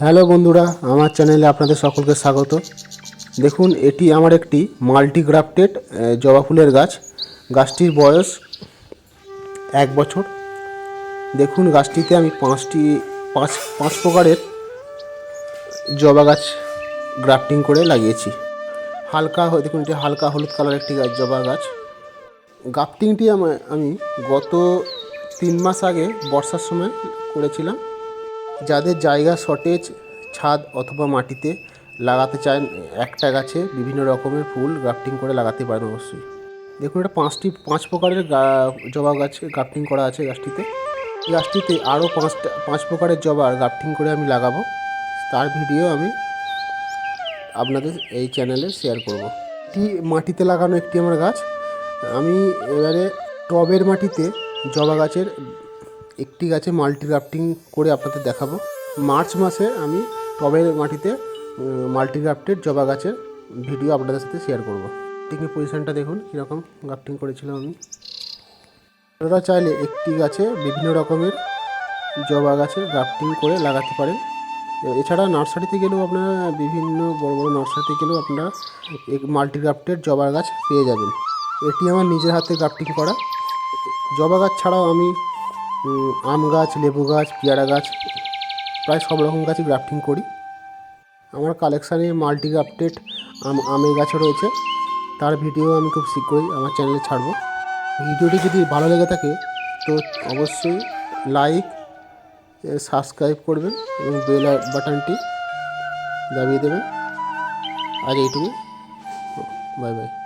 Hello বন্ধুরা, আমার চ্যানেলে আপনাদের সকলকে স্বাগত। দেখুন, এটি আমার একটি মাল্টিগ্রাফটেড জবা ফুলের গাছ। গাছটির বয়স এক বছর। দেখুন, গাছটিতে আমি পাঁচটি, পাঁচ পাঁচ প্রকারের জবা গাছ গ্রাফটিং করে লাগিয়েছি। হালকা, দেখুন, এটি হালকা হলুদ কালার একটি গাছ জবা গাছ। গ্রাফটিংটি আমা- গত তিন মাস আগে বর্ষার সময় করেছিলাম। যাদের জায়গা শর্টেজ ছাদ অথবা মাটিতে লাগাতে চান একটা গাছে বিভিন্ন রকমের ফুল গ্রাফটিং করে লাগাতে পারেন অবশ্যই। দেখুন, এটা পাঁচটি, পাঁচ প্রকারের জবা গাছ গ্রাফটিং করা আছে গাছটিতে। গাছটিতে আরও পাঁচটা, পাঁচ প্রকারের জবা গ্রাফটিং করে আমি লাগাবো। তার ভিডিও আমি আপনাদের এই চ্যানেলে শেয়ার করব। এটি মাটিতে লাগানো একটি আমার গাছ। আমি এবারে টবের মাটিতে জবা গাছের একটি গাছে মাল্টি গ্রাফটিং করে আপনাদের দেখাবো। মার্চ মাসে আমি টবের মাটিতে মাল্টি গ্রাফটেড জবা গাছের ভিডিও আপনাদের সাথে শেয়ার করব। টিকের পজিশনটা দেখুন, কীরকম গ্রাফটিং করেছিলাম আমি। আপনারা চাইলে একটি গাছে বিভিন্ন রকমের জবা গাছের গ্রাফটিং করে লাগাতে পারেন। এছাড়া নার্সারিতে গেলেও আপনারা বিভিন্ন বড় বড় নার্সারিতে গেলেও আপনারা মাল্টি গ্রাফটেড জবা গাছ পেয়ে যাবেন। এটি আমার নিজের হাতে গ্রাফটিং করা। জবা গাছ ছাড়াও আমি আম গাছ, লেবু গাছ, পেয়ারা গাছ, প্রায় সব রকম গাছই গ্রাফটিং করি। আমার কালেকশানে মাল্টি গ্রাফটেড আম, আমের গাছও রয়েছে। তার ভিডিও আমি খুব শীঘ্রই আমার চ্যানেলে ছাড়বো। ভিডিওটি যদি ভালো লেগে থাকে, তো অবশ্যই লাইক সাবস্ক্রাইব করবেন এবং বেল বাটনটি দাবিয়ে দেবেন। আজ এইটুকু বাই বাই।